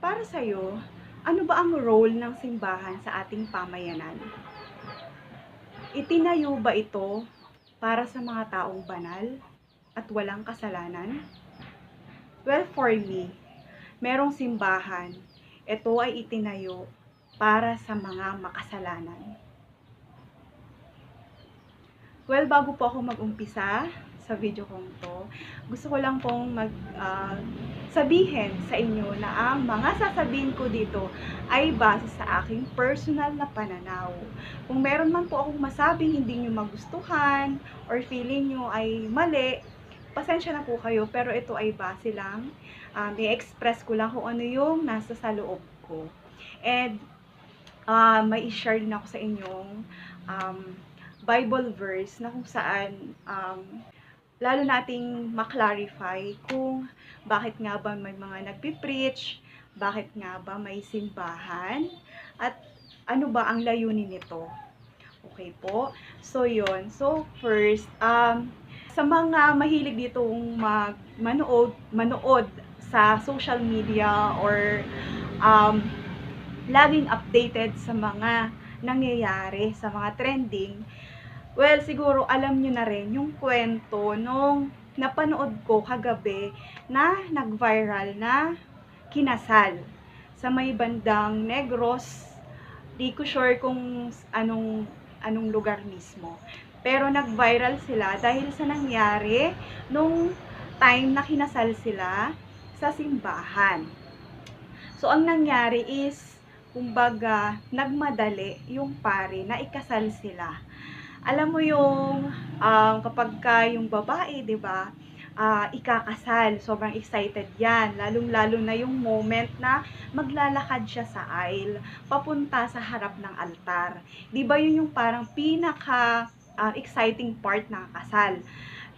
Para sa'yo, ano ba ang role ng simbahan sa ating pamayanan? Itinayo ba ito para sa mga taong banal at walang kasalanan? Well, for me, merong simbahan. Ito ay itinayo para sa mga makasalanan. Well, bago po ako mag-umpisa sa video kong to, gusto ko lang pong mag ah, sabihin sa inyo na ang mga sasabihin ko dito ay base sa aking personal na pananaw. Kung meron man po akong masabing hindi nyo magustuhan or feeling nyo ay mali, pasensya na po kayo pero ito ay base lang. Um, i-express ko lang kung ano yung nasa sa loob ko. And ah, may i-share din ako sa inyong um, Bible verse na kung saan um, lalo nating maklarify kung bakit nga ba may mga nagpipreach, bakit nga ba may simbahan, at ano ba ang layunin nito. Okay po? So, yon So, first, um, sa mga mahilig ditong mag manood, manood sa social media or um, laging updated sa mga nangyayari, sa mga trending, well, siguro alam nyo na rin yung kwento nung napanood ko kagabi na nag-viral na kinasal sa may bandang Negros. Di ko sure kung anong anong lugar mismo. Pero nag-viral sila dahil sa nangyari nung time na kinasal sila sa simbahan. So, ang nangyari is, kumbaga, nagmadali yung pare na ikasal sila. Alam mo yung um, kapag ka yung babae, 'di ba? ah, ikakasal, sobrang excited 'yan. Lalong-lalo na yung moment na maglalakad siya sa aisle papunta sa harap ng altar. 'Di ba yun yung parang pinaka ah, exciting part ng kasal?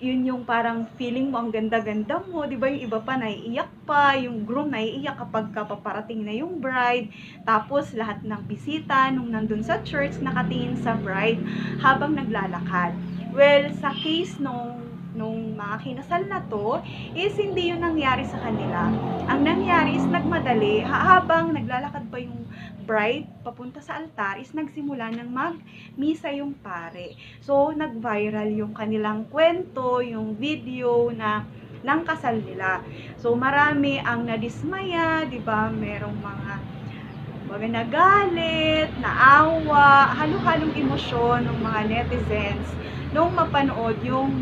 Yun yung parang feeling mo ang ganda-ganda mo, 'di ba? Yung iba pa naiiyak pa, yung groom naiiyak kapag ka paparating na yung bride. Tapos lahat ng bisita nung nandun sa church nakatingin sa bride habang naglalakad. Well, sa case nung nung mga kinasal na to is hindi yun nangyari sa kanila. Ang nangyari is nagmadali ha- habang naglalakad pa yung bride papunta sa altar is nagsimula ng mag-misa yung pare. So, nag-viral yung kanilang kwento, yung video na ng kasal nila. So, marami ang nadismaya, di ba? Merong mga mga nagalit, naawa, halo-halong emosyon ng mga netizens nung mapanood yung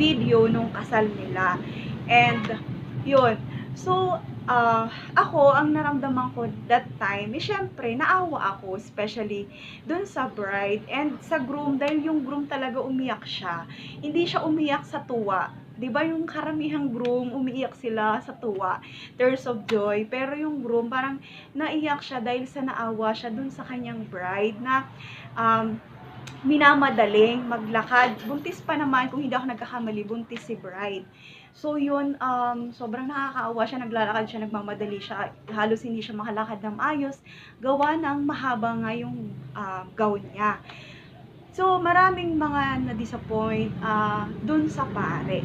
video nung kasal nila. And, yun. So, ah, ako, ang naramdaman ko that time, eh, syempre, naawa ako, especially dun sa bride and sa groom, dahil yung groom talaga umiyak siya. Hindi siya umiyak sa tuwa. ba yung karamihang groom, umiiyak sila sa tuwa, tears of joy. Pero yung groom, parang naiyak siya dahil sa naawa siya dun sa kanyang bride na um, minamadaling maglakad. Buntis pa naman, kung hindi ako nagkakamali, buntis si bride. So yun, um, sobrang nakakaawa siya, naglalakad siya, nagmamadali siya, halos hindi siya makalakad ng ayos, gawa ng mahaba nga yung ah, gown niya. So, maraming mga na-disappoint ah, dun sa pare.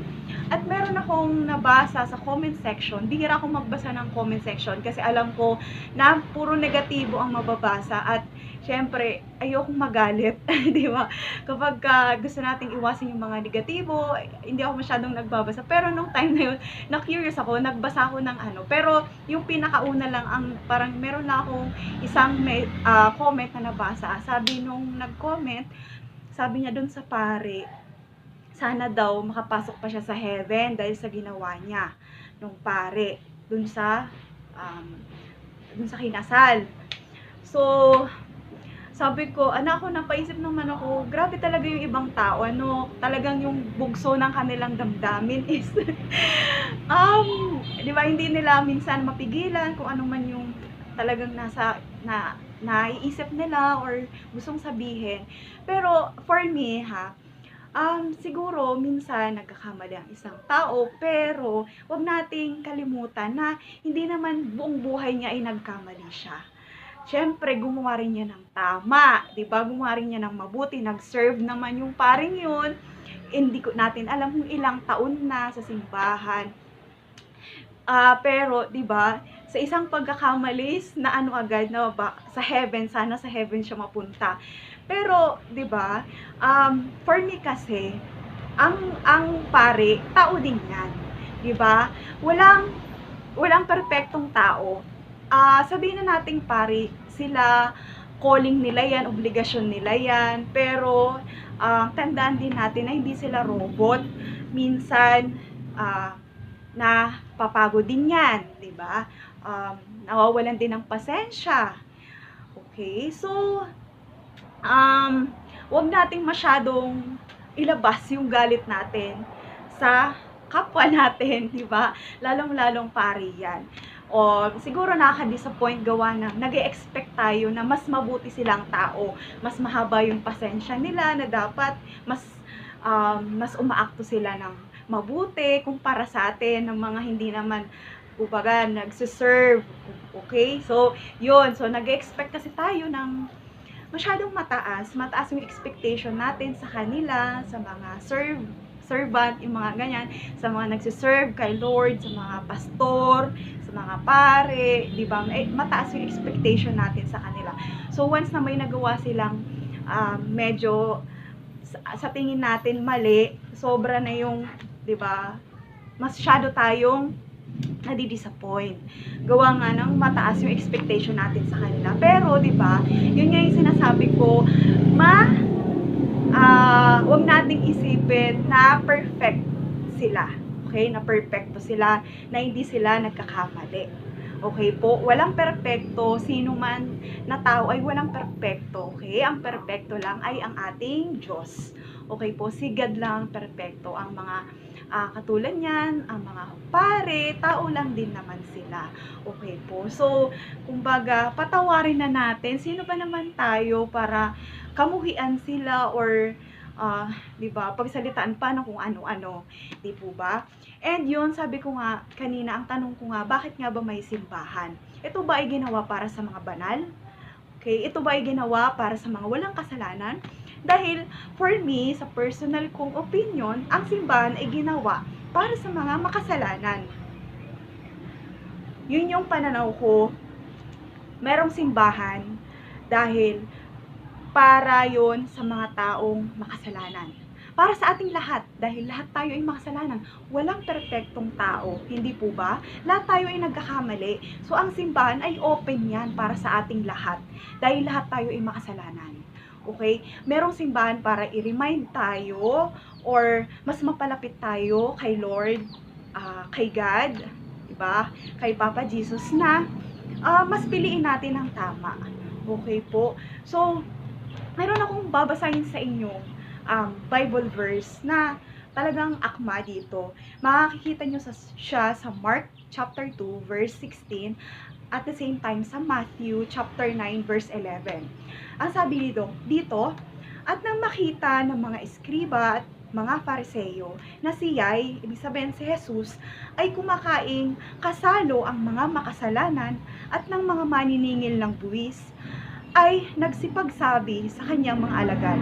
At meron akong nabasa sa comment section, bihira akong magbasa ng comment section kasi alam ko na puro negatibo ang mababasa at syempre, ayokong magalit, di ba? Kapag ka gusto nating iwasan yung mga negatibo, hindi ako masyadong nagbabasa. Pero nung time na yun, na-curious ako, nagbasa ako ng ano. Pero yung pinakauna lang, ang parang meron na akong isang may, ah, comment na nabasa. Sabi nung nag-comment, sabi niya dun sa pare, sana daw makapasok pa siya sa heaven dahil sa ginawa niya nung pare dun sa um, dun sa kinasal. So, sabi ko, anak ko, napaisip naman ako, grabe talaga yung ibang tao, ano, talagang yung bugso ng kanilang damdamin is, um, di ba, hindi nila minsan mapigilan kung ano man yung talagang nasa, na, naiisip nila or gustong sabihin. Pero, for me, ha, um, siguro, minsan, nagkakamali ang isang tao, pero, wag nating kalimutan na, hindi naman buong buhay niya ay nagkamali siya syempre, gumawa rin niya ng tama. 'di ba Gumawa rin niya ng mabuti. Nag-serve naman yung paring yun. Hindi ko natin alam kung ilang taon na sa simbahan. Ah, pero, 'di ba sa isang pagkakamalis na ano agad na ba, sa heaven, sana sa heaven siya mapunta. Pero, 'di ba? Um, for me kasi ang ang pare, tao din 'yan. 'Di ba? Walang walang perpektong tao. Ah, sabihin na nating pare, sila calling nila 'yan, obligasyon nila 'yan, pero ah, tandaan din natin na hindi sila robot. Minsan ah na papagod din 'yan, ba? Um, nawawalan din ng pasensya. Okay? So, um, wag nating masyadong ilabas yung galit natin sa kapwa natin, di ba? Lalong-lalong pari yan. O siguro nakaka-disappoint gawa na nag expect tayo na mas mabuti silang tao, mas mahaba yung pasensya nila na dapat mas um, mas umaakto sila ng mabuti kumpara sa atin ng mga hindi naman kumbaga nagsiserve. Okay? So, yun. So, nag-expect kasi tayo ng masyadong mataas. Mataas yung expectation natin sa kanila, sa mga serve, servant, yung mga ganyan, sa mga nagsiserve kay Lord, sa mga pastor, sa mga pare, di ba? Eh, mataas yung expectation natin sa kanila. So, once na may nagawa silang um, medyo sa, sa tingin natin mali, sobra na yung, di ba, masyado tayong nadi-disappoint. Gawa nga ng mataas yung expectation natin sa kanila. Pero, di ba, yun nga yung sinasabi ko, ma, ah, wag nating isipin na perfect sila. Okay? Na perfecto sila, na hindi sila nagkakamali. Okay po? Walang perpekto. Sino man na tao ay walang perpekto. Okay? Ang perpekto lang ay ang ating Diyos. Okay po? Si God lang ang perpekto. Ang mga ah, katulad niyan, ang mga pare, tao lang din naman sila. Okay po. So, kumbaga, patawarin na natin. Sino ba naman tayo para kamuhian sila or ah, 'di ba? Pagsalitaan pa ng kung ano-ano, 'di po ba? And yun, sabi ko nga kanina, ang tanong ko nga, bakit nga ba may simbahan? Ito ba ay ginawa para sa mga banal? Okay, ito ba ay ginawa para sa mga walang kasalanan? Dahil for me, sa personal kong opinion, ang simbahan ay ginawa para sa mga makasalanan. Yun yung pananaw ko. Merong simbahan dahil para yon sa mga taong makasalanan. Para sa ating lahat, dahil lahat tayo ay makasalanan. Walang perpektong tao, hindi po ba? Lahat tayo ay nagkakamali. So, ang simbahan ay open yan para sa ating lahat. Dahil lahat tayo ay makasalanan. Okay? Merong simbahan para i-remind tayo or mas mapalapit tayo kay Lord, ah, kay God, di ba? Kay Papa Jesus na ah, mas piliin natin ang tama. Okay po? So, meron akong babasahin sa inyo um, Bible verse na talagang akma dito. Makikita nyo sa, siya sa Mark chapter 2 verse 16 at the same time sa Matthew chapter 9 verse 11. Ang sabi dito, dito at nang makita ng mga eskriba at mga fariseyo na siya'y, ibig sabihin si Jesus, ay kumakaing kasalo ang mga makasalanan at ng mga maniningil ng buwis, ay nagsipagsabi sa kanyang mga alagad.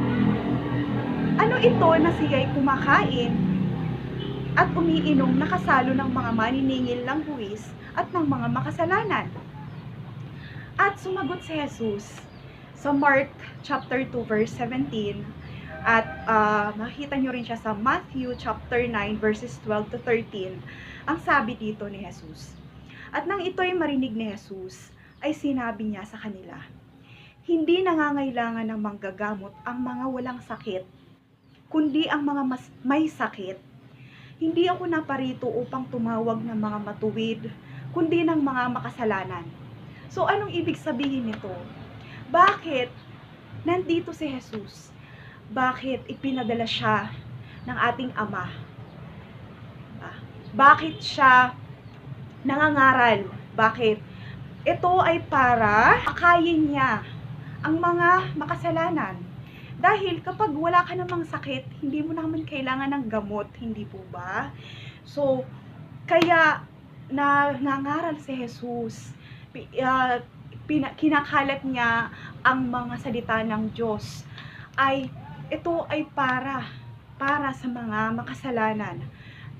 Ano ito na siya'y kumakain at umiinom na kasalo ng mga maniningil ng buwis at ng mga makasalanan? At sumagot si Jesus sa Mark chapter 2 verse 17 at ah, makikita nyo rin siya sa Matthew chapter 9 verses 12 to 13. Ang sabi dito ni Jesus. At nang ito'y marinig ni Jesus, ay sinabi niya sa kanila, Hindi nangangailangan ng manggagamot ang mga walang sakit, kundi ang mga mas may sakit. Hindi ako naparito upang tumawag ng mga matuwid, kundi ng mga makasalanan. So anong ibig sabihin nito? Bakit nandito si Jesus? Bakit ipinadala siya ng ating Ama? Bakit siya nangangaral? Bakit? Ito ay para akayin niya ang mga makasalanan. Dahil kapag wala ka namang sakit, hindi mo naman kailangan ng gamot, hindi po ba? So, kaya na nangaral si Jesus, ah, pina- kinakalat niya ang mga salita ng Diyos ay ito ay para para sa mga makasalanan.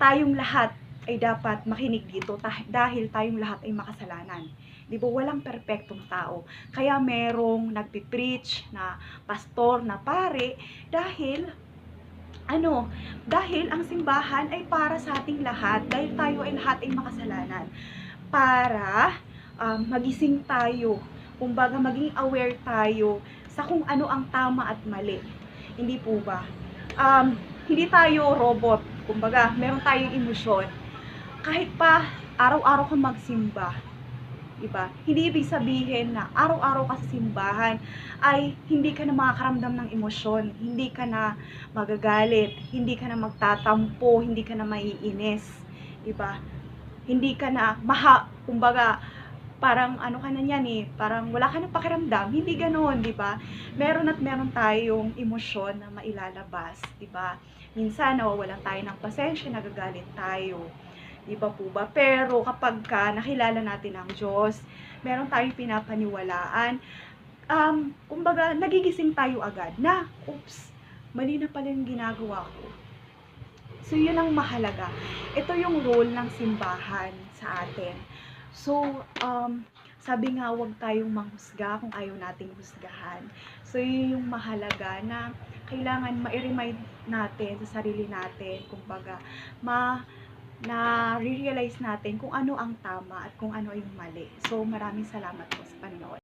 Tayong lahat ay dapat makinig dito dahil tayong lahat ay makasalanan. Di ba? Walang perpektong tao. Kaya merong nagpipreach na pastor, na pare, dahil ano, dahil ang simbahan ay para sa ating lahat, dahil tayo ay lahat ay makasalanan. Para um, magising tayo, kumbaga maging aware tayo sa kung ano ang tama at mali. Hindi po ba? Um, hindi tayo robot, kumbaga meron tayong emosyon. Kahit pa araw-araw ka magsimba, Diba? Hindi ibig sabihin na araw-araw ka sa simbahan ay hindi ka na makakaramdam ng emosyon, hindi ka na magagalit, hindi ka na magtatampo, hindi ka na maiinis, 'di ba? Hindi ka na maha, kumbaga parang ano ka na niyan eh, parang wala ka na pakiramdam, hindi ganoon, 'di ba? Meron at meron tayong emosyon na mailalabas, 'di ba? Minsan nawawalan tayo ng pasensya, nagagalit tayo. Di ba po ba? Pero kapag ka nakilala natin ang Diyos, meron tayong pinapaniwalaan, um, kumbaga, nagigising tayo agad na, oops, mali na pala yung ginagawa ko. So, yun ang mahalaga. Ito yung role ng simbahan sa atin. So, um, sabi nga, huwag tayong manghusga kung ayaw nating husgahan. So, yun yung mahalaga na kailangan ma-remind natin sa sarili natin, kumbaga, ma na realize natin kung ano ang tama at kung ano yung mali. So, maraming salamat po sa panonood.